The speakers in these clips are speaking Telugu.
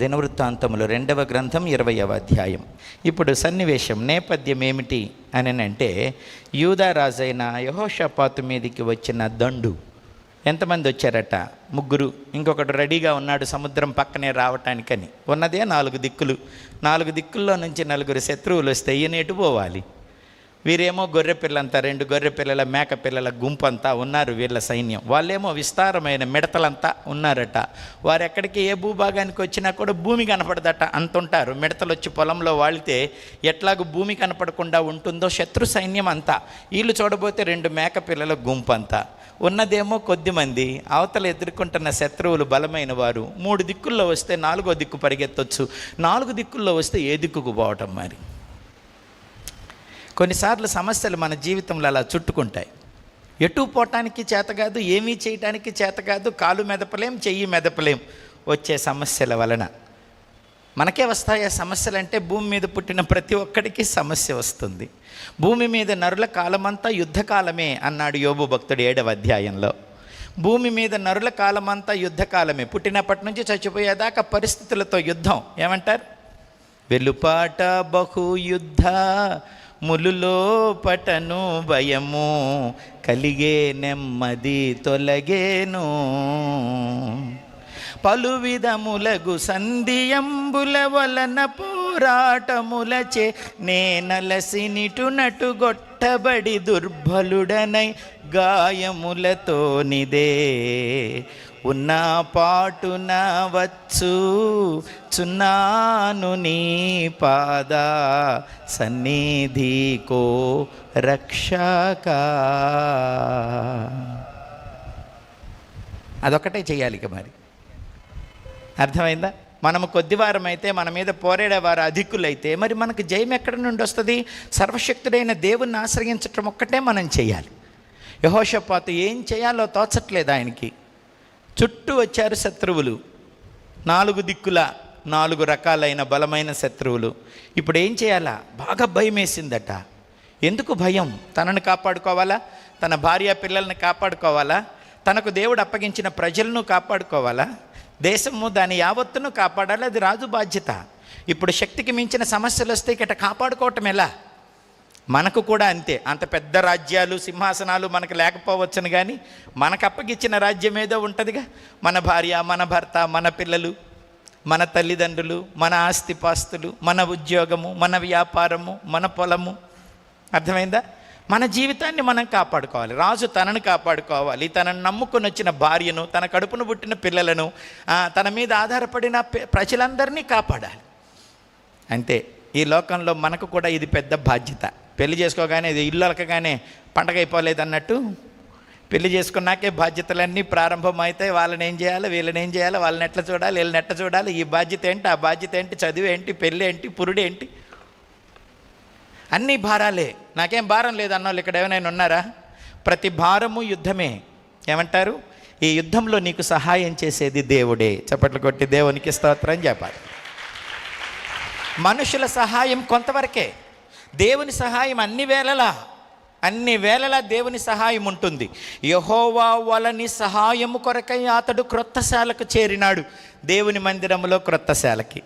దినవృత్తాంతములు రెండవ గ్రంథం ఇరవయవ అధ్యాయం. ఇప్పుడు సన్నివేశం నేపథ్యం ఏమిటి అని అంటే యూదా రాజైన యహోషపాతు మీదకి వచ్చిన దండు. ఎంతమంది వచ్చారట? ముగ్గురు. ఇంకొకడు రెడీగా ఉన్నాడు సముద్రం పక్కనే రావటానికని. ఉన్నదే నాలుగు దిక్కులు. నాలుగు దిక్కుల్లో నుంచి నలుగురు శత్రువులు వస్తే ఈయన ఎటు పోవాలి. వీరేమో గొర్రె పిల్లంతా రెండు గొర్రె పిల్లల మేక పిల్లల గుంపంతా ఉన్నారు వీళ్ళ సైన్యం. వాళ్ళేమో విస్తారమైన మిడతలంతా ఉన్నారట. వారు ఎక్కడికి ఏ భూభాగానికి వచ్చినా కూడా భూమి కనపడదట. అంతుంటారు. మిడతలు వచ్చి పొలంలో వాళ్తే ఎట్లాగూ భూమి కనపడకుండా ఉంటుందో శత్రు సైన్యం అంతా. వీళ్ళు చూడబోతే రెండు మేక పిల్లల గుంపంతా. ఉన్నదేమో కొద్దిమంది అవతల ఎదుర్కొంటున్న శత్రువులు బలమైన వారు. మూడు దిక్కుల్లో వస్తే నాలుగో దిక్కు పరిగెత్తొచ్చు. నాలుగు దిక్కుల్లో వస్తే ఏ దిక్కుకు పోవటం మరి? కొన్నిసార్లు సమస్యలు మన జీవితంలో అలా చుట్టుకుంటాయి. ఎటు పోవటానికి చేత కాదు ఏమీ చేయటానికి చేత కాదు కాలు మెదపలేం చెయ్యి మెదపలేం వచ్చే సమస్యల వలన. మనకే వస్తాయి ఆ సమస్యలు అంటే భూమి మీద పుట్టిన ప్రతి ఒక్కడికి సమస్య వస్తుంది. భూమి మీద నరుల కాలమంతా యుద్ధకాలమే అన్నాడు యోబు భక్తుడు ఏడవ అధ్యాయంలో. భూమి మీద నరుల కాలమంతా యుద్ధకాలమే. పుట్టినప్పటి నుంచి చచ్చిపోయేదాకా పరిస్థితులతో యుద్ధం. ఏమంటారు? వెలుపాట బహు యుద్ధ ములులో పటను భయము కలిగే నెమ్మది తొలగేను. పలు విధములగు సంధియంబుల వలన పోరాటములచే నేనలసినిటు నటుగొట్టబడి దుర్బలుడనై గాయములతో నిదే. ఉన్న పాటున వచ్చు చున్నాను నీ పాద సన్నిధికో రక్షక. అదొక్కటే చేయాలి ఇక మరి. అర్థమైందా? మనము కొద్దివారం అయితే మన మీద పోరాడేవారు అధికులైతే మరి మనకు జయం ఎక్కడి నుండి వస్తుంది? సర్వశక్తుడైన దేవుణ్ణి ఆశ్రయించటం ఒక్కటే మనం చేయాలి యహోషపాతు ఏం చేయాలో తోచట్లేదు ఆయనకి. చుట్టూ వచ్చారు శత్రువులు. నాలుగు దిక్కుల నాలుగు రకాలైన బలమైన శత్రువులు. ఇప్పుడు ఏం చేయాలా? బాగా భయం వేసిందట ఎందుకు భయం? తనను కాపాడుకోవాలా? తన భార్య పిల్లల్ని కాపాడుకోవాలా? తనకు దేవుడు అప్పగించిన ప్రజలను కాపాడుకోవాలా? దేశము దాని యావత్తును కాపాడాలి? అది రాజు బాధ్యత. ఇప్పుడు శక్తికి మించిన సమస్యలు వస్తే ఇకట కాపాడుకోవటం ఎలా? మనకు కూడా అంతే. అంత పెద్ద రాజ్యాలు సింహాసనాలు మనకు లేకపోవచ్చును కానీ మనకు అప్పగిచ్చిన రాజ్యం ఏదో ఉంటుందిగా. మన భార్య మన భర్త మన పిల్లలు మన తల్లిదండ్రులు మన ఆస్తిపాస్తులు మన ఉద్యోగము మన వ్యాపారము మన పొలము. అర్థమైందా? మన జీవితాన్ని మనం కాపాడుకోవాలి. రాజు తనను కాపాడుకోవాలి. తనను నమ్ముకొని వచ్చిన భార్యను తన కడుపును పుట్టిన పిల్లలను తన మీద ఆధారపడిన ప్రజలందరినీ కాపాడాలి. అంతే. ఈ లోకంలో మనకు కూడా ఇది పెద్ద బాధ్యత. పెళ్ళి చేసుకోగానే ఇది ఇల్లు అలకగానే పండగ అయిపోలేదు అన్నట్టు పెళ్ళి చేసుకున్నాకే బాధ్యతలన్నీ ప్రారంభమవుతాయి వాళ్ళని ఏం చేయాలి వీళ్ళని ఏం చేయాలి వాళ్ళని ఎట్లా చూడాలి వీళ్ళని ఎట్లా చూడాలి ఈ బాధ్యత ఏంటి ఆ బాధ్యత ఏంటి చదువు ఏంటి పెళ్ళి ఏంటి పురుడు ఏంటి? అన్నీ భారాలే. నాకేం భారం లేదు అన్నోళ్ళు ఇక్కడ ఏమైనా ఉన్నారా? ప్రతి భారము యుద్ధమే. ఏమంటారు? ఈ యుద్ధంలో నీకు సహాయం చేసేది దేవుడే. చప్పట్లు కొట్టి దేవునికి స్తోత్రం చెప్పాలి మనుషుల సహాయం కొంతవరకే. దేవుని సహాయం అన్ని వేళలా అన్ని వేళలా దేవుని సహాయం ఉంటుంది. యహోవా వలని సహాయము కొరకై అతడు క్రొత్తశాలకు చేరినాడు. దేవుని మందిరములో క్రొత్తశాలకి.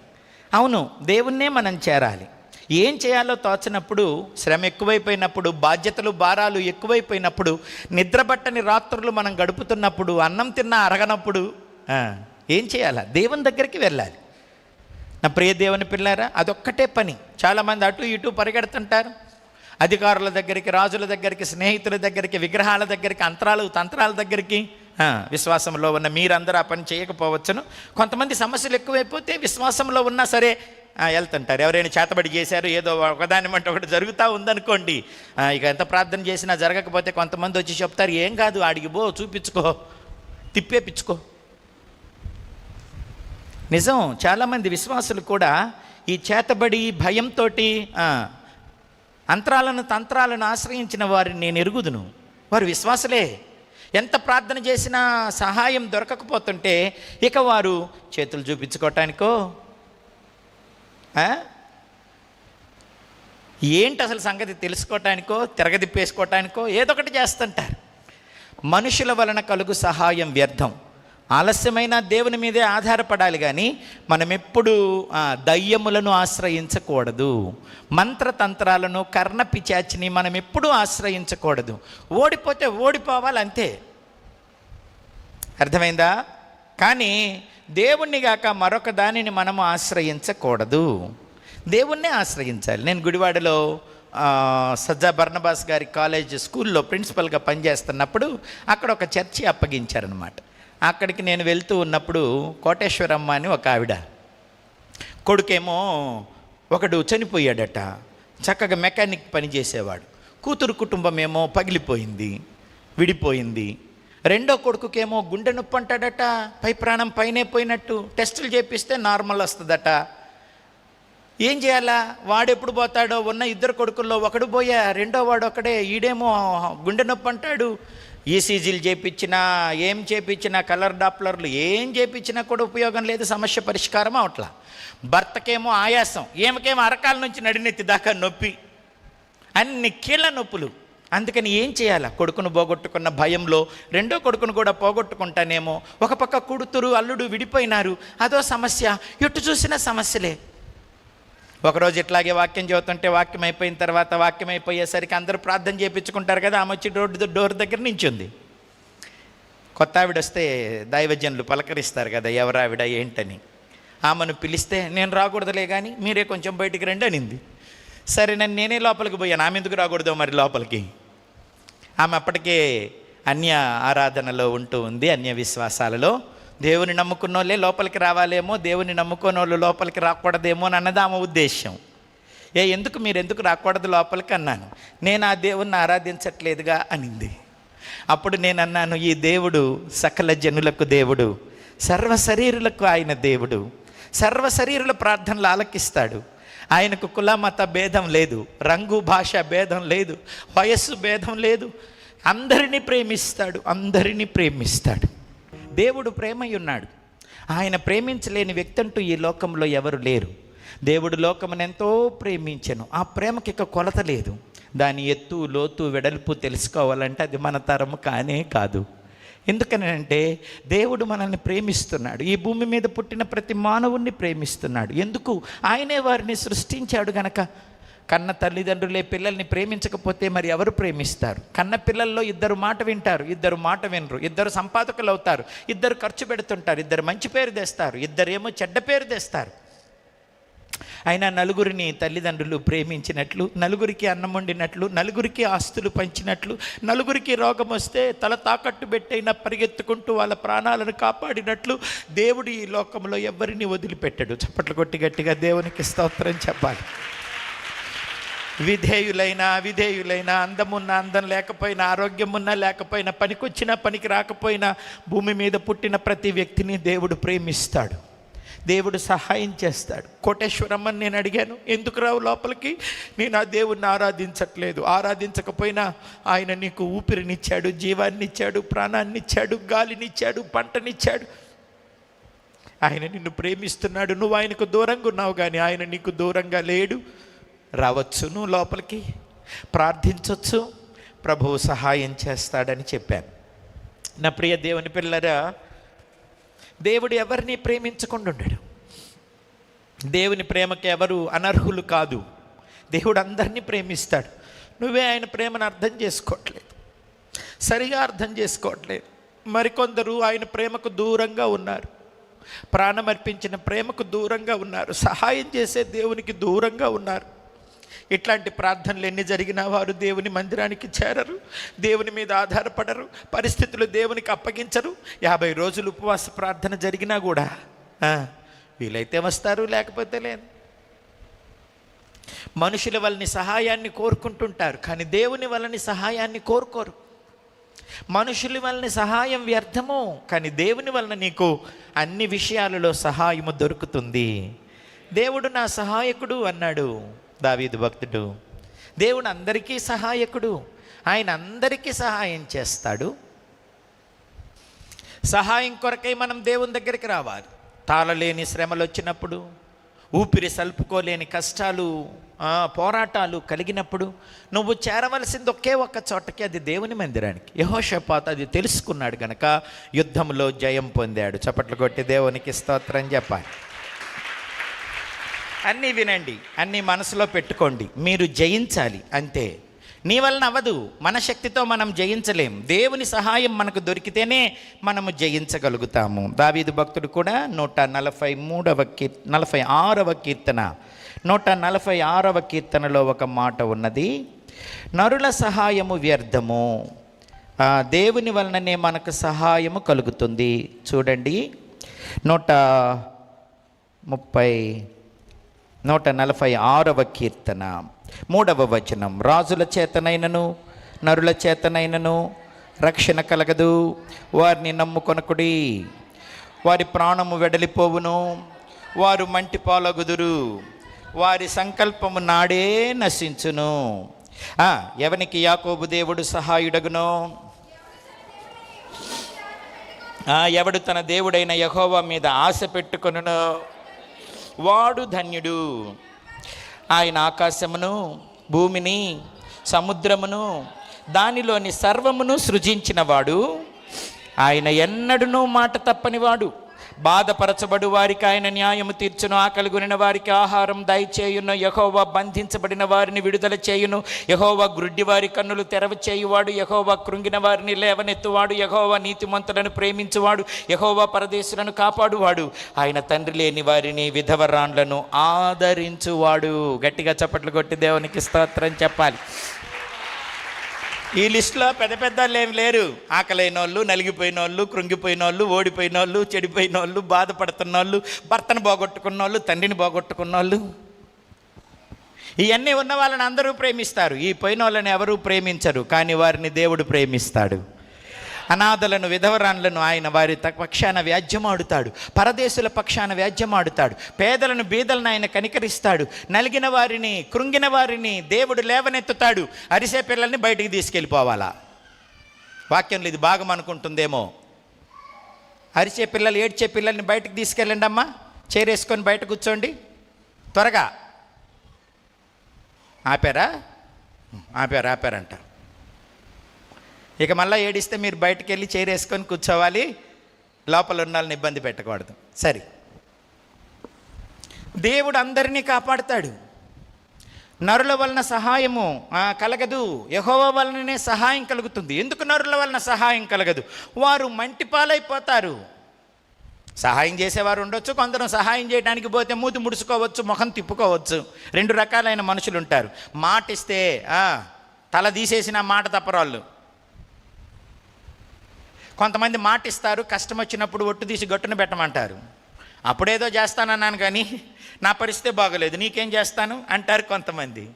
అవును దేవుణ్ణే మనం చేరాలి. ఏం చేయాలో తోచినప్పుడు శ్రమ ఎక్కువైపోయినప్పుడు బాధ్యతలు భారాలు ఎక్కువైపోయినప్పుడు నిద్రపట్టని రాత్రులు మనం గడుపుతున్నప్పుడు అన్నం తిన్న అరగనప్పుడు ఏం చేయాలా? దేవుని దగ్గరికి వెళ్ళాలి. నా ప్రియ దేవుని పిల్లారా అదొక్కటే పని. చాలామంది అటు ఇటు పరిగెడుతుంటారు. అధికారుల దగ్గరికి రాజుల దగ్గరికి స్నేహితుల దగ్గరికి విగ్రహాల దగ్గరికి అంతరాలు తంత్రాల దగ్గరికి విశ్వాసంలో ఉన్న మీరందరూ ఆ పని చేయకపోవచ్చును. కొంతమంది సమస్యలు ఎక్కువైపోతే విశ్వాసంలో ఉన్నా సరే వెళ్తుంటారు. ఎవరైనా చేతబడి చేశారు ఏదో ఒకదాని మంటే ఒకటి జరుగుతూ ఉందనుకోండి ఇక ఎంత ప్రార్థన చేసినా జరగకపోతే కొంతమంది వచ్చి చెప్తారు ఏం కాదు అడిగిపో చూపించుకో తిప్పేపించుకో నిజం చాలామంది విశ్వాసులు కూడా ఈ చేతబడి భయంతో అంతరాలను తంత్రాలను ఆశ్రయించిన వారిని నేను ఎరుగుదును. వారు విశ్వాసులే. ఎంత ప్రార్థన చేసినా సహాయం దొరకకపోతుంటే ఇక వారు చేతులు చూపించుకోవటానికో ఏంటి అసలు సంగతి తెలుసుకోవటానికో తిరగదిప్పేసుకోవటానికో ఏదో ఒకటి చేస్తుంటారు. మనుషుల వలన కలుగు సహాయం వ్యర్థం. ఆలస్యమైన దేవుని మీదే ఆధారపడాలి కానీ మనం దయ్యములను ఆశ్రయించకూడదు. మంత్రతంత్రాలను కర్ణ పిచాచిని మనం ఎప్పుడూ ఆశ్రయించకూడదు. ఓడిపోతే ఓడిపోవాలి అంతే అర్థమైందా? కానీ దేవుణ్ణి గాక మరొక దానిని మనము ఆశ్రయించకూడదు. దేవుణ్ణే ఆశ్రయించాలి. నేను గుడివాడలో సజ్జా బర్నబాస్ గారి కాలేజ్ స్కూల్లో ప్రిన్సిపల్గా పనిచేస్తున్నప్పుడు అక్కడ ఒక చర్చి అప్పగించారనమాట అక్కడికి నేను వెళ్తూ ఉన్నప్పుడు కోటేశ్వరమ్మ అని ఒక ఆవిడ. కొడుకేమో ఒకడు చనిపోయాడట. చక్కగా మెకానిక్ పని చేసేవాడు. కూతురు కుటుంబం ఏమో పగిలిపోయింది విడిపోయింది. రెండో కొడుకుకేమో గుండె నొప్పి అంటాడట పై ప్రాణం పైనే పోయినట్టు టెస్టులు చేపిస్తే నార్మల్ వస్తుందట. ఏం చేయాలా? వాడు ఎప్పుడు పోతాడో ఉన్న ఇద్దరు కొడుకుల్లో ఒకడు పోయా రెండో వాడు ఒకడే ఈడేమో గుండె నొప్పి అంటాడు ఈసీజీలు చేయించినా ఏం చేయించినా కలర్ డాప్లర్లు ఏం చేయించినా కూడా ఉపయోగం లేదు సమస్య పరిష్కారం అవట్లా. భర్తకేమో ఆయాసం ఏమకేమో అరకాల నుంచి నడినెత్తి దాకా నొప్పి. అన్ని కీళ్ళ నొప్పులు. అందుకని ఏం చేయాలా? కొడుకును పోగొట్టుకున్న భయంలో రెండో కొడుకును కూడా పోగొట్టుకుంటానేమో. ఒక పక్క కుడుతురు అల్లుడు విడిపోయినారు. అదో సమస్య. ఎటు చూసినా సమస్యలే. ఒకరోజు ఇట్లాగే వాక్యం చదువుతుంటే వాక్యం అయిపోయిన తర్వాత వాక్యం అయిపోయేసరికి అందరూ ప్రార్థన చేయించుకుంటారు కదా ఆమె వచ్చి డోర్ డోర్ దగ్గర నించుంది. కొత్త ఆవిడ వస్తే దైవజనులు పలకరిస్తారు కదా ఎవరావిడ ఏంటని? ఆమెను పిలిస్తే నేను రాకూడదులే కానీ మీరే కొంచెం బయటికి రండి అనింది. సరే నన్ను నేనే లోపలికి పోయాను ఆమె ఎందుకు రాకూడదు మరి లోపలికి? ఆమె అప్పటికే అన్య ఆరాధనలో ఉంటూ ఉంది అన్య విశ్వాసాలలో. దేవుని నమ్ముకున్న వాళ్ళే లోపలికి రావాలేమో దేవుని నమ్ముకున్న వాళ్ళు లోపలికి రాకూడదేమో అని అన్నది ఆమె ఉద్దేశం ఏ ఎందుకు మీరు ఎందుకు రాకూడదు లోపలికి అన్నాను. నేను ఆ దేవుణ్ణి ఆరాధించట్లేదుగా అనింది. అప్పుడు నేను అన్నాను ఈ దేవుడు సకల జనులకు దేవుడు సర్వ శరీరులకు ఆయన దేవుడు సర్వ శరీరుల ప్రార్థనలు ఆలకిస్తాడు. ఆయనకు కుల మత భేదం లేదు రంగు భాష భేదం లేదు వయస్సు భేదం లేదు. అందరినీ ప్రేమిస్తాడు అందరినీ ప్రేమిస్తాడు. దేవుడు ప్రేమై ఉన్నాడు ఆయన ప్రేమించలేని వ్యక్తి అంటూ ఈ లోకంలో ఎవరు లేరు. దేవుడు లోకమును ఎంతో ఆ ప్రేమకి ఇక కొలత లేదు. దాని ఎత్తు లోతు వెడల్పు తెలుసుకోవాలంటే అది మన తరము కానే కాదు. ఎందుకనంటే దేవుడు మనల్ని ప్రేమిస్తున్నాడు. ఈ భూమి మీద పుట్టిన ప్రతి మానవుణ్ణి ప్రేమిస్తున్నాడు. ఎందుకు? ఆయనే వారిని సృష్టించాడు గనక. కన్న తల్లిదండ్రులే పిల్లల్ని ప్రేమించకపోతే మరి ఎవరు ప్రేమిస్తారు? కన్న పిల్లల్లో ఇద్దరు మాట వింటారు ఇద్దరు మాట వినరు ఇద్దరు సంపాదకులు అవుతారు ఇద్దరు ఖర్చు పెడుతుంటారు ఇద్దరు మంచి పేరు తెస్తారు ఇద్దరేమో చెడ్డ పేరు తెస్తారు. అయినా నలుగురిని తల్లిదండ్రులు ప్రేమించినట్లు నలుగురికి అన్నం వండినట్లు నలుగురికి ఆస్తులు పంచినట్లు నలుగురికి రోగం వస్తే తల తాకట్టు పెట్టైనా పరిగెత్తుకుంటూ వాళ్ళ ప్రాణాలను కాపాడినట్లు దేవుడు ఈ లోకంలో ఎవరిని వదిలిపెట్టాడు. చప్పట్లు కొట్టి గట్టిగా దేవునికి స్తోత్రం చెప్పాలి. విధేయులైనా విధేయులైనా అందమున్న అందం లేకపోయినా ఆరోగ్యం ఉన్నా లేకపోయినా పనికొచ్చినా పనికి రాకపోయినా భూమి మీద పుట్టిన ప్రతి వ్యక్తిని దేవుడు ప్రేమిస్తాడు. దేవుడు సహాయం చేస్తాడు. కోటేశ్వరమ్మని నేను అడిగాను ఎందుకు రావు లోపలికి? నేను ఆ దేవుణ్ణి ఆరాధించట్లేదు. ఆరాధించకపోయినా ఆయన నీకు ఊపిరినిచ్చాడు జీవాన్నిచ్చాడు ప్రాణాన్నిచ్చాడు గాలినిచ్చాడు పంటనిచ్చాడు. ఆయన నిన్ను ప్రేమిస్తున్నాడు. నువ్వు ఆయనకు దూరంగా ఉన్నావు కానీ ఆయన నీకు దూరంగా లేడు. రావచ్చు నువ్వు లోపలికి? ప్రార్థించవచ్చు ప్రభువు సహాయం చేస్తాడని చెప్పాను. నా ప్రియ దేవుని పిల్లరా దేవుడు ఎవరిని ప్రేమించకుండా ఉండడు దేవుని ప్రేమకి ఎవరు అనర్హులు కాదు. దేవుడు అందరినీ ప్రేమిస్తాడు. నువ్వే ఆయన ప్రేమను అర్థం చేసుకోవట్లేదు. సరిగా అర్థం చేసుకోవట్లేదు. మరికొందరు ఆయన ప్రేమకు దూరంగా ఉన్నారు. ప్రాణమర్పించిన ప్రేమకు దూరంగా ఉన్నారు. సహాయం చేసే దేవునికి దూరంగా ఉన్నారు. ఇట్లాంటి ప్రార్థనలు ఎన్ని జరిగినా వారు దేవుని మందిరానికి చేరరు దేవుని మీద ఆధారపడరు పరిస్థితులు దేవునికి అప్పగించరు. యాభై రోజులు ఉపవాస ప్రార్థన జరిగినా కూడా వీలైతే వస్తారు లేకపోతే లేదు. మనుషుల వలని సహాయాన్ని కోరుకుంటుంటారు కానీ దేవుని వలని సహాయాన్ని కోరుకోరు. మనుషుల వలన సహాయం వ్యర్థము కానీ దేవుని వలన నీకు అన్ని విషయాలలో సహాయము దొరుకుతుంది. దేవుడు నా సహాయకుడు అన్నాడు. దావీదు భక్తుడు. దేవుడు అందరికీ సహాయకుడు. ఆయన అందరికీ సహాయం చేస్తాడు. సహాయం కొరకై మనం దేవుని దగ్గరికి రావాలి. తాళలేని శ్రమలు వచ్చినప్పుడు ఊపిరి సలుపుకోలేని కష్టాలు పోరాటాలు కలిగినప్పుడు నువ్వు చేరవలసింది ఒకే ఒక్క చోటకి అది దేవుని మందిరానికి. యహోషపాత్ అది తెలుసుకున్నాడు గనక యుద్ధంలో జయం పొందాడు. చప్పట్లు కొట్టి దేవునికి స్తోత్రం చెప్పాలి. అన్నీ వినండి అన్నీ మనసులో పెట్టుకోండి. మీరు జయించాలి అంతే. నీ వలన అవ్వదు. మన శక్తితో మనం జయించలేం. దేవుని సహాయం మనకు దొరికితేనే మనము జయించగలుగుతాము. దావీదు భక్తుడు కూడా నూట నలభై మూడవ కీర్ నలభై ఆరవ కీర్తన నూట నలభై ఆరవ కీర్తనలో ఒక మాట ఉన్నది. నరుల సహాయము వ్యర్థము. దేవుని వలననే మనకు సహాయము కలుగుతుంది. చూడండి. నూట ముప్పై నూట నలభై ఆరవ కీర్తన. మూడవ వచనం. రాజుల చేతనైనను నరుల చేతనైనను రక్షణ కలగదు. వారిని నమ్ముకొనకుడి. వారి ప్రాణము వెడలిపోవును. వారు మంటి పాలగుదురు వారి సంకల్పము నాడే నశించును. ఎవనికి యాకోబు దేవుడు సహాయుడగును? ఎవడు తన దేవుడైన యహోవా మీద ఆశ పెట్టుకొనునో? వాడు ధన్యుడు. ఆయన ఆకాశమును భూమిని సముద్రమును దానిలోని సర్వమును సృజించినవాడు. ఆయన ఎన్నడూనూ మాట తప్పనివాడు. బాధపరచబడు వారికి ఆయన న్యాయము తీర్చును. ఆకలి గురిన వారికి ఆహారం దయచేయును. యహోవా బంధించబడిన వారిని విడుదల చేయును. యహోవా గ్రుడ్డి వారి కన్నులు తెరవ చేయువాడు. యహోవా కృంగిన వారిని లేవనెత్తువాడు. యహోవా నీతిమంతులను ప్రేమించువాడు. యహోవా పరదేశులను కాపాడువాడు. ఆయన తండ్రి లేని వారిని విధవరాన్లను ఆదరించువాడు. గట్టిగా చప్పట్లు కొట్టి దేవునికి స్తోత్రం చెప్పాలి. ఈ లిస్టులో పెద్ద పెద్ద వాళ్ళు ఏమి లేరు. ఆకలైన వాళ్ళు నలిగిపోయిన వాళ్ళు కృంగిపోయిన వాళ్ళు ఓడిపోయిన వాళ్ళు చెడిపోయిన వాళ్ళు బాధపడుతున్న వాళ్ళు భర్తను పోగొట్టుకున్న వాళ్ళు తండ్రిని పోగొట్టుకున్న వాళ్ళు ఇవన్నీ ఉన్న వాళ్ళని అందరూ ప్రేమిస్తారు. ఈ పోయిన వాళ్ళని ఎవరూ ప్రేమించరు. కానీ వారిని దేవుడు ప్రేమిస్తాడు. అనాథలను విధవరాన్లను ఆయన వారి త- పక్షాన వ్యాజ్యమాడుతాడు. పరదేశుల పక్షాన వ్యాజ్యమాడుతాడు. పేదలను బీదలను ఆయన కనికరిస్తాడు. నలిగిన వారిని కృంగిన వారిని దేవుడు లేవనెత్తుతాడు. అరిసే పిల్లల్ని బయటికి తీసుకెళ్ళిపోవాలా? వాక్యంలో ఇది భాగం అనుకుంటుందేమో. అరిచే పిల్లలు ఏడ్చే పిల్లల్ని బయటకు తీసుకెళ్ళండి అమ్మా. చేరేసుకొని బయట కూర్చోండి. త్వరగా. ఆపారా? ఆపారు ఆపారంట. ఇక మళ్ళీ ఏడిస్తే మీరు బయటకు వెళ్ళి చేరేసుకొని కూర్చోవాలి. లోపల ఉన్న వాళ్ళని ఇబ్బంది పెట్టకూడదు. సరే. దేవుడు అందరినీ కాపాడుతాడు. నరుల వలన సహాయము కలగదు. యహోవ వలననే సహాయం కలుగుతుంది. ఎందుకు నరుల వలన సహాయం కలగదు? వారు మంటిపాలైపోతారు సహాయం చేసేవారు ఉండొచ్చు కొందరు సహాయం చేయడానికి పోతే మూతి ముడుచుకోవచ్చు ముఖం తిప్పుకోవచ్చు. రెండు రకాలైన మనుషులు ఉంటారు మాట ఇస్తే తల తీసేసిన మాట తప్పరాళ్ళు. కొంతమంది మాట ఇస్తారు కష్టం వచ్చినప్పుడు ఒట్టు తీసి గట్టున పెట్టమంటారు. అప్పుడేదో చేస్తానన్నాను కానీ నా పరిస్థితి బాగోలేదు. నీకేం చేస్తాను? అంటారు కొంతమంది.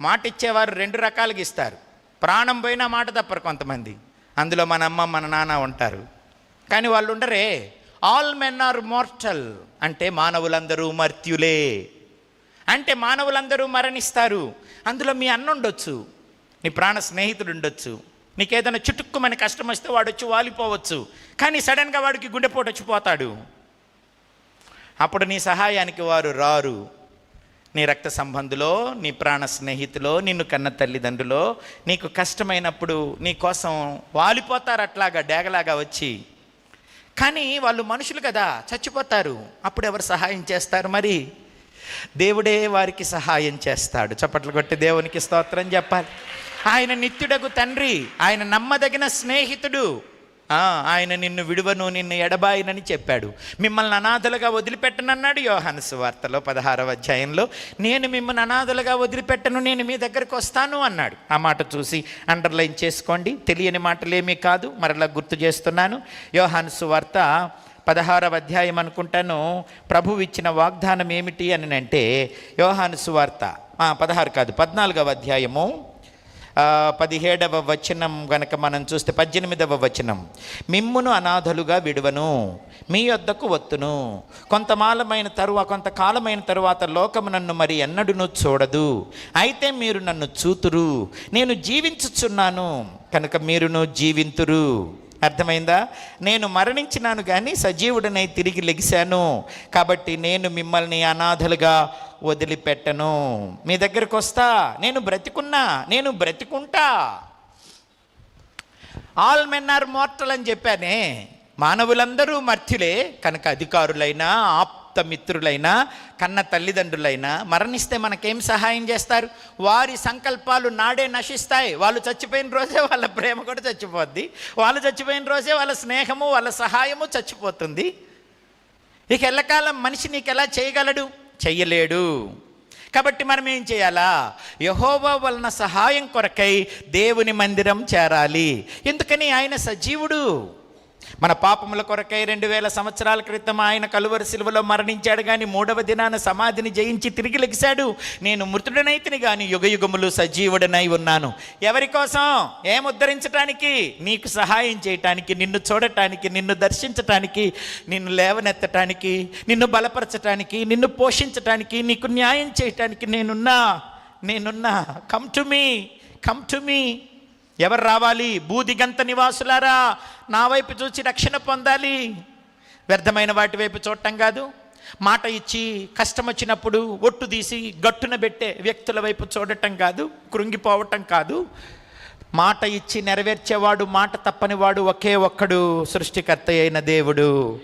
మాట ఇచ్చేవారు రెండు రకాలుగా ఇస్తారు. ప్రాణం పోయినా మాట తప్పరు కొంతమంది. అందులో మన అమ్మ మన నాన్న ఉంటారు. కానీ వాళ్ళు ఉండరే ఆల్ మెన్ ఆర్ మోర్టల్ అంటే మానవులందరూ మర్త్యులే. అంటే మానవులందరూ మరణిస్తారు. అందులో మీ అన్న ఉండొచ్చు నీ ప్రాణ స్నేహితుడు ఉండొచ్చు నీకేదైనా చుట్టుక్కుమని కష్టం వస్తే వాడు వచ్చి వాలిపోవచ్చు. కానీ సడన్గా వాడికి గుండెపోటు వచ్చిపోతాడు అప్పుడు నీ సహాయానికి వారు రారు. నీ రక్త సంబంధులో నీ ప్రాణ స్నేహితులో నిన్ను కన్న తల్లిదండ్రులో నీకు కష్టమైనప్పుడు నీ కోసం వాలిపోతారు అట్లాగా డేగలాగా వచ్చి. కానీ వాళ్ళు మనుషులు కదా చచ్చిపోతారు. అప్పుడు ఎవరు సహాయం చేస్తారు మరి? దేవుడే వారికి సహాయం చేస్తాడు. చప్పట్లు కొట్టి దేవునికి స్తోత్రం చెప్పాలి. ఆయన నిత్యుడకు తండ్రి ఆయన నమ్మదగిన స్నేహితుడు. ఆయన నిన్ను విడువను నిన్ను ఎడబాయినని చెప్పాడు. మిమ్మల్ని అనాథలుగా వదిలిపెట్టనన్నాడు యోహాను సువార్తలో పదహారవ అధ్యాయంలో. నేను మిమ్మల్ని అనాథలుగా వదిలిపెట్టను నేను మీ దగ్గరకు వస్తాను అన్నాడు. ఆ మాట చూసి అండర్లైన్ చేసుకోండి. తెలియని మాటలేమీ కాదు మరలా గుర్తు చేస్తున్నాను. యోహాను సువార్త పదహారవ అధ్యాయం అనుకుంటాను. ప్రభు ఇచ్చిన వాగ్దానం ఏమిటి అని అంటే యోహాను సువార్త పదహారు కాదు పద్నాలుగవ అధ్యాయము. పదిహేడవ వచనం కనుక మనం చూస్తే పద్దెనిమిదవ వచనం. మిమ్మును అనాథలుగా విడువను మీ వద్దకు వత్తును. కొంతమాలమైన తరువాత కొంతకాలమైన తరువాత లోకము నన్ను మరి ఎన్నడును చూడదు. అయితే మీరు నన్ను చూతురు. నేను జీవించుచున్నాను. కనుక మీరును జీవింతురు. అర్థమైందా? నేను మరణించినాను కానీ సజీవుడనై తిరిగి లెగిశాను. కాబట్టి నేను మిమ్మల్ని అనాథలుగా వదిలిపెట్టను. మీ దగ్గరకు వస్తా నేను బ్రతికున్నా. నేను బ్రతికుంటా. ఆల్ మెన్ ఆర్ మోర్టల్ అని చెప్పానే. మానవులందరూ మర్త్యులే. కనుక అధికారులైనా ఆప్త మిత్రులైనా కన్న తల్లిదండ్రులైనా మరణిస్తే మనకేం సహాయం చేస్తారు? వారి సంకల్పాలు నాడే నశిస్తాయి. వాళ్ళు చచ్చిపోయిన రోజే వాళ్ళ ప్రేమ కూడా చచ్చిపోద్ది. వాళ్ళు చచ్చిపోయిన రోజే వాళ్ళ స్నేహము వాళ్ళ సహాయము చచ్చిపోతుంది. ఇక ఎల్లకాలం మనిషి నీకు ఎలా చేయగలడు? చెయ్యలేడు. కాబట్టి మనం ఏం చేయాలా? యహోవా వలన సహాయం కొరకై దేవుని మందిరం చేరాలి. ఎందుకని? ఆయన సజీవుడు. మన పాపముల కొరకై రెండు వేల సంవత్సరాల క్రితం ఆయన కలువరి శిలువలో మరణించాడు కానీ మూడవ దినాన సమాధిని జయించి తిరిగి లెగిశాడు. నేను మృతుడనైతిని కానీ యుగయుగములు సజీవుడనై ఉన్నాను. ఎవరి కోసం? ఏం ఉద్ధరించటానికి నీకు సహాయం చేయటానికి నిన్ను చూడటానికి నిన్ను దర్శించటానికి నిన్ను లేవనెత్తటానికి నిన్ను బలపరచటానికి నిన్ను పోషించటానికి నీకు న్యాయం చేయటానికి నేనున్నా. నేనున్నా. Come to me come to me ఎవరు రావాలి? భూదిగంత నివాసులారా? నా వైపు చూసి రక్షణ పొందాలి. వ్యర్థమైన వాటి వైపు చూడటం కాదు. మాట ఇచ్చి కష్టం వచ్చినప్పుడు ఒట్టు తీసి గట్టున పెట్టే వ్యక్తుల వైపు చూడటం కాదు కృంగిపోవటం కాదు. మాట ఇచ్చి నెరవేర్చేవాడు మాట తప్పనివాడు ఒకే ఒక్కడు సృష్టికర్త అయిన దేవుడు.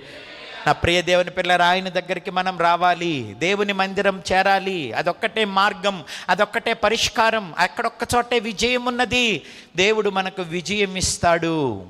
నా ప్రియ దేవుని పిల్లలు ఆయన దగ్గరికి మనం రావాలి. దేవుని మందిరం చేరాలి. అదొక్కటే మార్గం అదొక్కటే పరిష్కారం అక్కడొక్క చోటే విజయం ఉన్నది. దేవుడు మనకు విజయం ఇస్తాడు.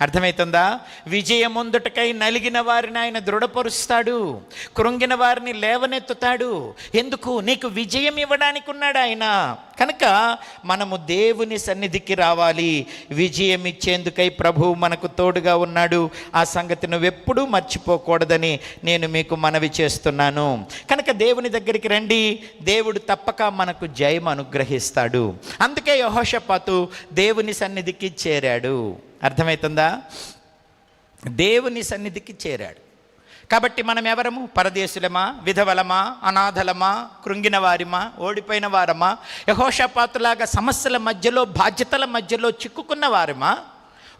అర్థమవుతుందా విజయం ముందుటకై నలిగిన వారిని ఆయన దృఢపరుస్తాడు. కృంగిన వారిని లేవనెత్తుతాడు. ఎందుకు? నీకు విజయం ఇవ్వడానికి ఉన్నాడు ఆయన కనుక మనము దేవుని సన్నిధికి రావాలి. విజయం ఇచ్చేందుకై ప్రభువు మనకు తోడుగా ఉన్నాడు. ఆ సంగతి నువ్వెప్పుడూ మర్చిపోకూడదని నేను మీకు మనవి చేస్తున్నాను. కనుక దేవుని దగ్గరికి రండి. దేవుడు తప్పక మనకు జయం అనుగ్రహిస్తాడు. అందుకే యహోషపాతు దేవుని సన్నిధికి చేరాడు. అర్థమవుతుందా దేవుని సన్నిధికి చేరాడు. కాబట్టి మనం ఎవరము పరదేశులమా? విధవలమా? అనాథలమా? కృంగిన వారిమా ఓడిపోయిన వారమా యహోషపాతులాగా సమస్యల మధ్యలో బాధ్యతల మధ్యలో చిక్కుకున్న వారమా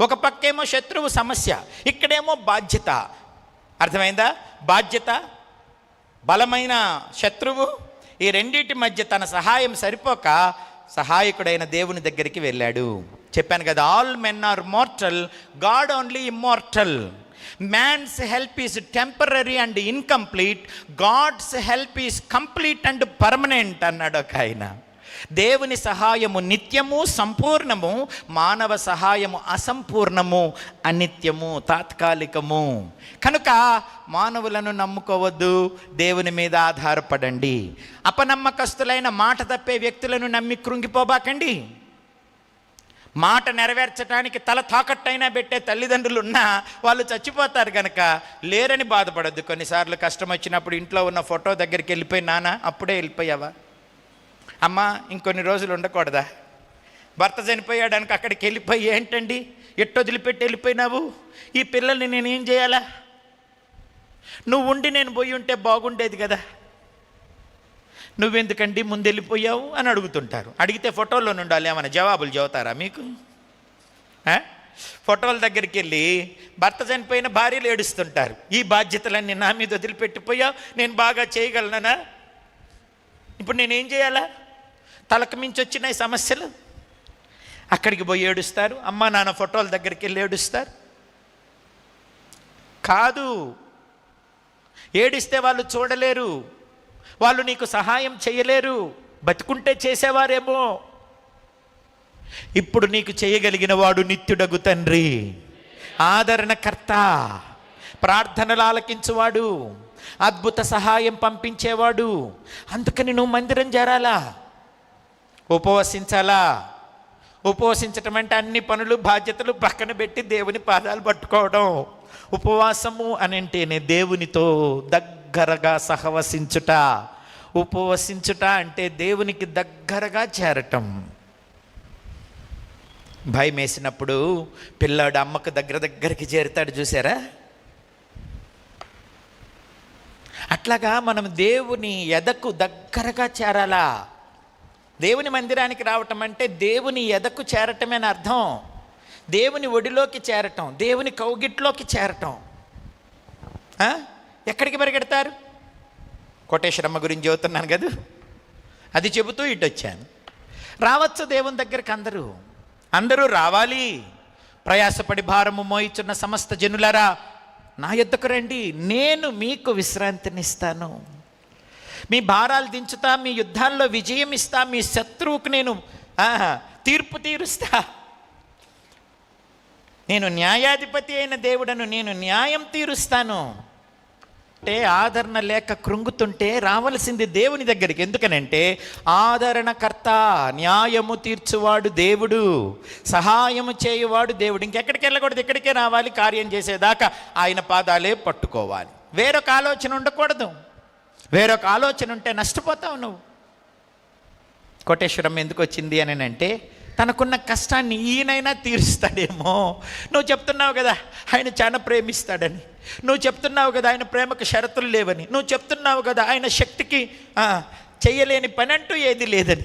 ఒక పక్కేమో శత్రువు సమస్య ఇక్కడేమో బాధ్యత. అర్థమైందా? బాధ్యత బలమైన శత్రువు ఈ రెండింటి మధ్య తన సహాయం సరిపోక సహాయకుడైన దేవుని దగ్గరికి వెళ్ళాడు. చెప్పాను కదా all men are mortal god only immortal man's help is temporary and incomplete god's help is complete and permanent అన్నాడు ఒక ఆయన. దేవుని సహాయము నిత్యము సంపూర్ణము మానవ సహాయము అసంపూర్ణము అనిత్యము తాత్కాలికము. కనుక మానవులను నమ్ముకోవద్దు దేవుని మీద ఆధారపడండి. అపనమ్మకస్తులైన మాట తప్పే వ్యక్తులను నమ్మి కృంగిపోబాకండి. మాట నెరవేర్చడానికి తల తాకట్టైనా పెట్టే తల్లిదండ్రులు ఉన్నా వాళ్ళు చచ్చిపోతారు కనుక లేరని బాధపడద్దు. కొన్నిసార్లు కష్టం వచ్చినప్పుడు ఇంట్లో ఉన్న ఫోటో దగ్గరికి వెళ్ళిపోయి నాన్న అప్పుడే వెళ్ళిపోయావా? అమ్మా ఇంకొన్ని రోజులు ఉండకూడదా? భర్త చనిపోయాడానికి అక్కడికి వెళ్ళిపోయి ఏంటండి? ఎట్టు వదిలిపెట్టి వెళ్ళిపోయినావు? ఈ పిల్లల్ని నేనేం చేయాలా? నువ్వు ఉండి నేను పోయి ఉంటే బాగుండేది కదా. నువ్వెందుకండి ముందెళ్ళిపోయావు అని అడుగుతుంటారు. అడిగితే ఫోటోలో నుండాలి ఏమైనా జవాబులు చెబుతారా మీకు? ఫోటోల దగ్గరికి వెళ్ళి భర్త చనిపోయిన భార్యలు ఏడుస్తుంటారు. ఈ బాధ్యతలన్నీ నా మీద వదిలిపెట్టిపోయావు నేను బాగా చేయగలనా ఇప్పుడు నేనేం చేయాలా? తలకు మించి వచ్చినాయి సమస్యలు? అక్కడికి పోయి ఏడుస్తారు అమ్మ నాన్న ఫోటోల దగ్గరికి వెళ్ళి ఏడుస్తారు. కాదు ఏడిస్తే వాళ్ళు చూడలేరు. వాళ్ళు నీకు సహాయం చేయలేరు. బతుకుంటే చేసేవారేమో. ఇప్పుడు నీకు చేయగలిగిన వాడు నిత్యుడగు తండ్రి. ఆదరణకర్త. ప్రార్థనలు ఆలకించువాడు. అద్భుత సహాయం పంపించేవాడు. అందుకని నువ్వు మందిరం చేరాలా? ఉపవసించాలా? ఉపవసించటం అంటే అన్ని పనులు బాధ్యతలు పక్కన పెట్టి దేవుని పాదాలు పట్టుకోవడం. ఉపవాసము అని అంటేనే దేవునితో దగ్గరగా సహవసించుట ఉపవసించుట అంటే దేవునికి దగ్గరగా చేరటం. భయం వేసినప్పుడు పిల్లాడు అమ్మకు దగ్గర దగ్గరికి చేరుతాడు చూసారా? అట్లాగా మనం దేవుని ఎదకు దగ్గరగా చేరాలా? దేవుని మందిరానికి రావటం అంటే దేవుని ఎదకు చేరటమే అని అర్థం. దేవుని ఒడిలోకి చేరటం దేవుని కౌగిట్లోకి చేరటం. ఎక్కడికి పరిగెడతారు? కోటేశ్వరమ్మ గురించి చెబుతున్నాను కదా? అది చెబుతూ ఇటు వచ్చాను రావచ్చు దేవుని దగ్గరికి అందరూ. అందరూ రావాలి. ప్రయాసపడి భారము మోయిచున్న సమస్త జనులరా నా యొద్దకు రండి. నేను మీకు విశ్రాంతినిస్తాను. మీ భారాలు దించుతా మీ యుద్ధాల్లో విజయం ఇస్తా మీ శత్రువుకు నేను ఆహా, తీర్పు తీరుస్తా. నేను న్యాయాధిపతి అయిన దేవుడను నేను న్యాయం తీరుస్తాను. అంటే ఆదరణ లేక కృంగుతుంటే రావలసింది దేవుని దగ్గరికి. ఎందుకనంటే ఆదరణకర్త న్యాయము తీర్చువాడు దేవుడు సహాయము చేయువాడు దేవుడు. ఇంకెక్కడికి వెళ్ళకూడదు ఇక్కడికే రావాలి కార్యం చేసేదాకా ఆయన పాదాలే పట్టుకోవాలి. వేరొక ఆలోచన ఉండకూడదు. వేరొక ఆలోచన ఉంటే నష్టపోతావు నువ్వు. కోటేశ్వరం ఎందుకు వచ్చింది అని అంటే తనకున్న కష్టాన్ని ఈయనైనా తీరుస్తాడేమో. నువ్వు చెప్తున్నావు కదా ఆయన చాలా ప్రేమిస్తాడని. నువ్వు చెప్తున్నావు కదా ఆయన ప్రేమకు షరతులు లేవని. నువ్వు చెప్తున్నావు కదా ఆయన శక్తికి చేయలేని పని అంటూ ఏది లేదని.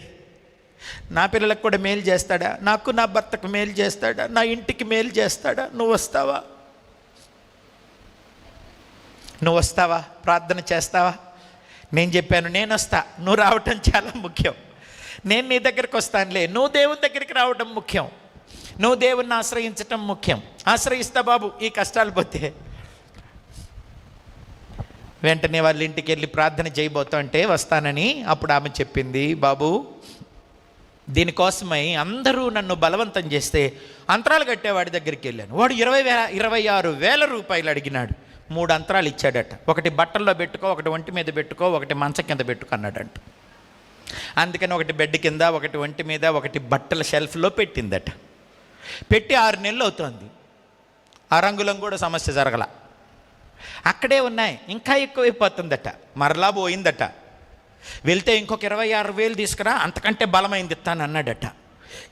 నా పిల్లలకు కూడా మేలు చేస్తాడా? నాకు నా భర్తకు మేలు చేస్తాడా? నా ఇంటికి మేలు చేస్తాడా? నువ్వు వస్తావా? నువ్వు వస్తావా? ప్రార్థన చేస్తావా? నేను చెప్పాను నేను వస్తా. నువ్వు రావటం చాలా ముఖ్యం. నేను నీ దగ్గరికి వస్తానులే. నువ్వు దేవుని దగ్గరికి రావడం ముఖ్యం. నువ్వు దేవుణ్ణి ఆశ్రయించటం ముఖ్యం. ఆశ్రయిస్తా బాబు ఈ కష్టాలు పోతే. వెంటనే వాళ్ళ ఇంటికి వెళ్ళి ప్రార్థన చేయబోతుంటే వస్తానని అప్పుడు ఆమె చెప్పింది బాబు దీనికోసమై అందరూ నన్ను బలవంతం చేస్తే అంతరాలు కట్టేవాడి దగ్గరికి వెళ్ళాను. వాడు ఇరవై వేల ఇరవై ఆరు వేల రూపాయలు అడిగినాడు. మూడు అంతరాలు ఇచ్చాడట. ఒకటి బట్టల్లో పెట్టుకో ఒకటి ఒంటి మీద పెట్టుకో ఒకటి మంచం కింద పెట్టుకో అన్నాడంట. అందుకని ఒకటి బెడ్ కింద ఒకటి ఒంటి మీద ఒకటి బట్టల షెల్ఫ్లో పెట్టిందట. పెట్టి ఆరు నెలలు అవుతోంది. ఆ రంగులం కూడా సమస్య జరగల. అక్కడే ఉన్నాయి ఇంకా ఎక్కువైపోతుందట. మరలా పోయిందట. వెళ్తే ఇంకొక ఇరవై ఆరు వేలు తీసుకురా అంతకంటే బలమైంది ఇస్తాను అన్నాడట.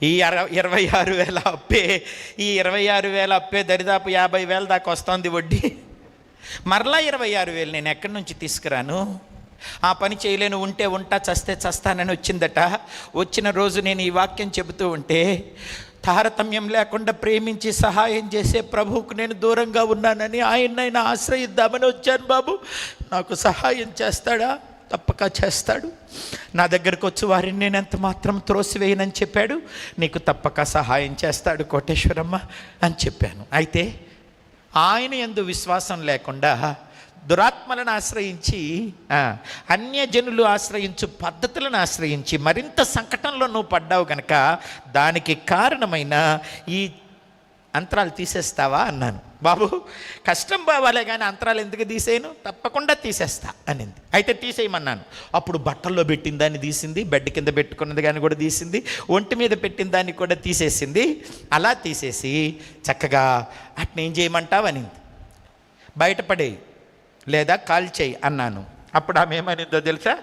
ఈ అర ఇరవై ఆరు వేల అప్పే ఈ ఇరవై ఆరు వేల అప్పే దరిదాపు యాభై వేల దాకా వస్తుంది వడ్డీ. మరలా ఇరవై ఆరు వేలు నేను ఎక్కడి నుంచి తీసుకురాను? ఆ పని చేయలేను ఉంటే ఉంటా చస్తే చస్తానని వచ్చిందట. వచ్చిన రోజు నేను ఈ వాక్యం చెబుతూ ఉంటే తారతమ్యం లేకుండా ప్రేమించి సహాయం చేసే ప్రభువుకు నేను దూరంగా ఉన్నానని ఆయన్నైనా ఆశ్రయిద్దామని వచ్చాను బాబు. నాకు సహాయం చేస్తాడా? తప్పక చేస్తాడు. నా దగ్గరకు వచ్చి వారిని నేను ఎంత మాత్రం త్రోసివేయనని చెప్పాడు? నీకు తప్పక సహాయం చేస్తాడు కోటేశ్వరమ్మ అని చెప్పాను. అయితే ఆయన ఎందు విశ్వాసం లేకుండా దురాత్మలను ఆశ్రయించి అన్యజనులు ఆశ్రయించు పద్ధతులను ఆశ్రయించి మరింత సంకటంలో నువ్వు పడ్డావు గనక దానికి కారణమైన ఈ అంతరాలు తీసేస్తావా అన్నాను. బాబు కష్టం బావాలే కానీ అంతరాలు ఎందుకు తీసేయను? తప్పకుండా తీసేస్తా అనింది. అయితే తీసేయమన్నాను. అప్పుడు బట్టల్లో పెట్టిన దాన్ని తీసింది బెడ్ కింద పెట్టుకున్నది కానీ కూడా తీసింది ఒంటి మీద పెట్టిన దాన్ని కూడా తీసేసింది. అలా తీసేసి చక్కగా అట్నేం చేయమంటావు అనింది. బయటపడేయి. లేదా కాల్ చేయి అన్నాను. అప్పుడు ఆమె ఏమనిందో తెలుసా?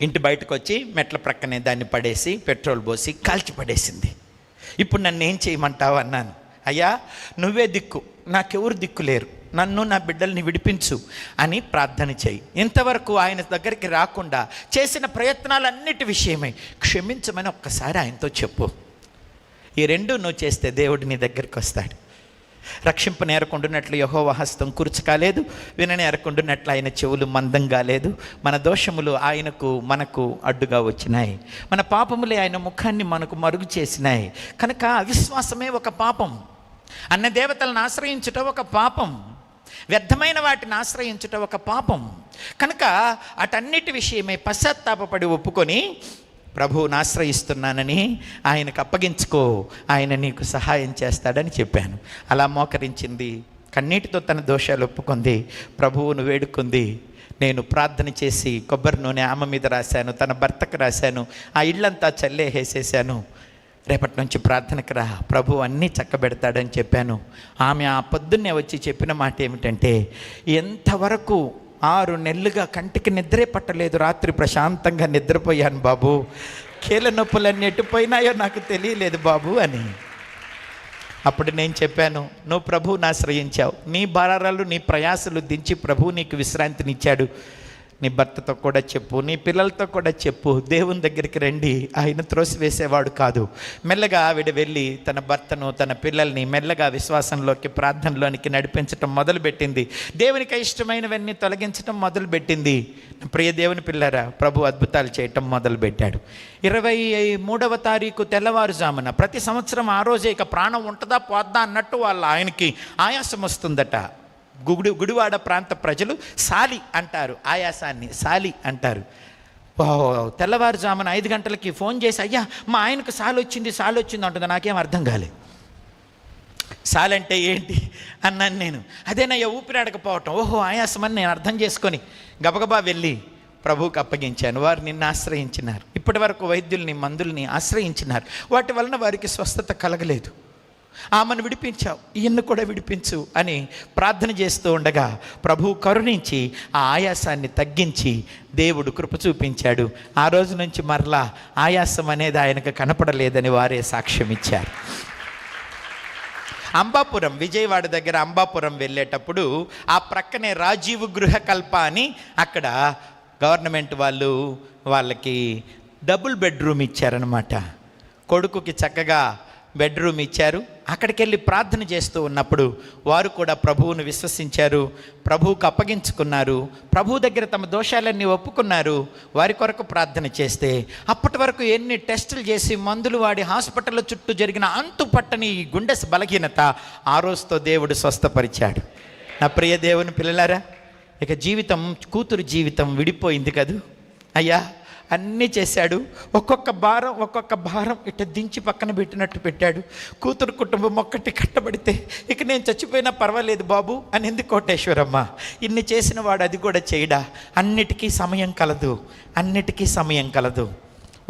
ఇంటి బయటకు వచ్చి మెట్ల ప్రక్కనే దాన్ని పడేసి పెట్రోల్ పోసి కాల్చి పడేసింది. ఇప్పుడు నన్ను ఏం చేయమంటావు అన్నాను. అయ్యా నువ్వే దిక్కు నాకెవరు దిక్కు లేరు. నన్ను నా బిడ్డల్ని విడిపించు అని ప్రార్థన చేయి. ఇంతవరకు ఆయన దగ్గరికి రాకుండా చేసిన ప్రయత్నాలన్నిటి విషయమై. క్షమించమని ఒక్కసారి ఆయనతో చెప్పు. ఈ రెండు నువ్వు చేస్తే దేవుడు నీ దగ్గరికి వస్తాడు. రక్షింపు నేరకుండునట్లు యహోవ హస్తం కూర్చకాలేదు విన నేరకుండునట్లు ఆయన చెవులు మందం కాలేదు మన దోషములు ఆయనకు మనకు అడ్డుగా వచ్చినాయి. మన పాపములే ఆయన ముఖాన్ని మనకు మరుగు చేసినాయి. కనుక అవిశ్వాసమే ఒక పాపం. అన్న దేవతలను ఆశ్రయించుట ఒక పాపం. వ్యర్థమైన వాటిని ఆశ్రయించుట ఒక పాపం. కనుక అటన్నిటి విషయమై పశ్చాత్తాపపడి ఒప్పుకొని ప్రభువుని ఆశ్రయిస్తున్నానని ఆయనకు అప్పగించుకో ఆయన నీకు సహాయం చేస్తాడని చెప్పాను. అలా మోకరించింది. కన్నీటితో తన దోషాలు ఒప్పుకుంది. ప్రభువును వేడుకుంది. నేను ప్రార్థన చేసి కొబ్బరి నూనె ఆమె మీద రాశాను తన భర్తకు రాశాను ఆ ఇళ్ళంతా చల్లేసేసాను రేపటి నుంచి ప్రార్థనకు రా. ప్రభు అన్నీ చక్కబెడతాడని చెప్పాను. ఆమె ఆ పొద్దున్నే వచ్చి చెప్పిన మాట ఏమిటంటే ఎంతవరకు ఆరు నెలలుగా కంటికి నిద్రే పట్టలేదు రాత్రి ప్రశాంతంగా నిద్రపోయాను బాబు. కీళ్ళ నొప్పులన్నీ ఎట్టుపోయినాయో నాకు తెలియలేదు బాబు అని. అప్పుడు నేను చెప్పాను నువ్వు ప్రభువుని ఆశ్రయించావు. నీ భారాలు నీ ప్రయాసలు దించి ప్రభువు నీకు విశ్రాంతినిచ్చాడు. నీ భర్తతో కూడా చెప్పు నీ పిల్లలతో కూడా చెప్పు దేవుని దగ్గరికి రండి. ఆయన త్రోసివేసేవాడు కాదు. మెల్లగా ఆవిడ వెళ్ళి తన భర్తను తన పిల్లల్ని మెల్లగా విశ్వాసంలోకి ప్రార్థనలోనికి నడిపించటం మొదలుపెట్టింది. దేవునికి ఇష్టమైనవన్నీ తొలగించటం మొదలుపెట్టింది. ప్రియ దేవుని పిల్లరా ప్రభు అద్భుతాలు చేయటం మొదలుపెట్టాడు. ఇరవై మూడవ తారీఖు తెల్లవారుజామున ప్రతి సంవత్సరం ఆ రోజే ఇక ప్రాణం ఉంటుందా పోద్దా అన్నట్టు వాళ్ళ ఆయనకి ఆయాసం వస్తుందట. గుడి గుడివాడ ప్రాంత ప్రజలు సాలి అంటారు ఆయాసాన్ని సాలి అంటారు. తెల్లవారుజామున ఐదు గంటలకి ఫోన్ చేసి అయ్యా మా ఆయనకు సాలు వచ్చింది సాలు వచ్చింది అంటుంది. నాకేం అర్థం కాలేదు సాలంటే ఏంటి? అన్నాను నేను. అదేనయ్యా ఊపిరాడకపోవటం ఓహో ఆయాసం అని నేను అర్థం చేసుకొని గబగబా వెళ్ళి ప్రభువుకి అప్పగించాను. వారు నిన్ను ఆశ్రయించినారు. ఇప్పటి వరకు వైద్యుల్ని మందుల్ని ఆశ్రయించినారు. వాటి వలన వారికి స్వస్థత కలగలేదు. ఆమెను విడిపించావు ఈయన్ను కూడా విడిపించు అని ప్రార్థన చేస్తూ ఉండగా ప్రభువు కరుణించి ఆ ఆయాసాన్ని తగ్గించి దేవుడు కృప చూపించాడు. ఆ రోజు నుంచి మరలా ఆయాసం అనేది ఆయనకు కనపడలేదని వారే సాక్ష్యం ఇచ్చారు. అంబాపురం విజయవాడ దగ్గర అంబాపురం వెళ్ళేటప్పుడు ఆ ప్రక్కనే రాజీవ్ గృహకల్ప అని అక్కడ గవర్నమెంట్ వాళ్ళు వాళ్ళకి డబుల్ బెడ్రూమ్ ఇచ్చారనమాట కొడుకుకి చక్కగా బెడ్రూమ్ ఇచ్చారు. అక్కడికి వెళ్ళి ప్రార్థన చేస్తూ ఉన్నప్పుడు వారు కూడా ప్రభువును విశ్వసించారు ప్రభువుకు అప్పగించుకున్నారు ప్రభువు దగ్గర తమ దోషాలన్నీ ఒప్పుకున్నారు వారి కొరకు ప్రార్థన చేస్తే అప్పటి వరకు ఎన్ని టెస్టులు చేసి మందులు వాడి హాస్పిటల్ చుట్టూ జరిగిన అంతు పట్టని ఈ గుండె బలహీనత ఆ రోజుతో దేవుడు స్వస్థపరిచాడు. నా ప్రియ దేవుని పిల్లలారా ఇక జీవితం కూతురు జీవితం విడిపోయింది కదూ? అయ్యా అన్నీ చేశాడు. ఒక్కొక్క భారం ఒక్కొక్క భారం ఇట్ట దించి పక్కన పెట్టినట్టు పెట్టాడు. కూతురు కుటుంబం ఒక్కటి కట్టబడితే ఇక నేను చచ్చిపోయినా పర్వాలేదు బాబు అని ఎందుకు కోటేశ్వరమ్మ? ఇన్ని చేసిన వాడు అది కూడా చేయడా? అన్నిటికీ సమయం కలదు. అన్నిటికీ సమయం కలదు.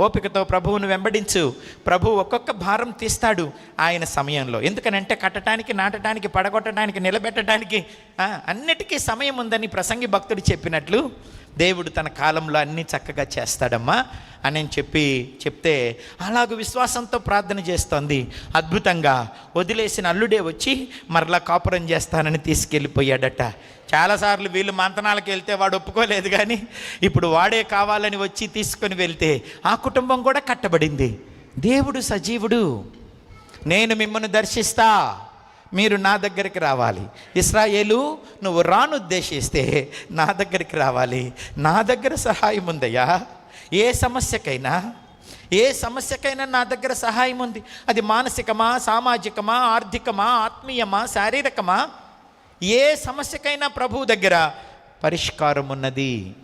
ఓపికతో ప్రభువును వెంబడించు. ప్రభు ఒక్కొక్క భారం తీస్తాడు ఆయన సమయంలో. ఎందుకనంటే కట్టడానికి నాటడానికి పడగొట్టడానికి నిలబెట్టడానికి అన్నిటికీ సమయం ఉందని ప్రసంగి భక్తుడు చెప్పినట్లు దేవుడు తన కాలంలో అన్నీ చక్కగా చేస్తాడమ్మా అని చెప్పి చెప్తే అలాగ విశ్వాసంతో ప్రార్థన చేస్తోంది. అద్భుతంగా వదిలేసిన అల్లుడే వచ్చి మరలా కాపురం చేస్తానని తీసుకెళ్ళిపోయాడట. చాలాసార్లు వీళ్ళు మంతనాలకు వెళ్తే వాడు ఒప్పుకోలేదు కానీ ఇప్పుడు వాడే కావాలని వచ్చి తీసుకొని వెళ్తే ఆ కుటుంబం కూడా కట్టబడింది. దేవుడు సజీవుడు. నేను మిమ్మల్ని దర్శిస్తా. మీరు నా దగ్గరికి రావాలి. ఇస్రాయేలు నువ్వు రానుద్దేశిస్తే నా దగ్గరికి రావాలి. నా దగ్గర సహాయం ఉందయ్యా. ఏ సమస్యకైనా ఏ సమస్యకైనా నా దగ్గర సహాయం ఉంది. అది మానసికమా సామాజికమా ఆర్థికమా ఆత్మీయమా శారీరకమా? ఏ సమస్యకైనా ప్రభువు దగ్గర పరిష్కారం ఉన్నది.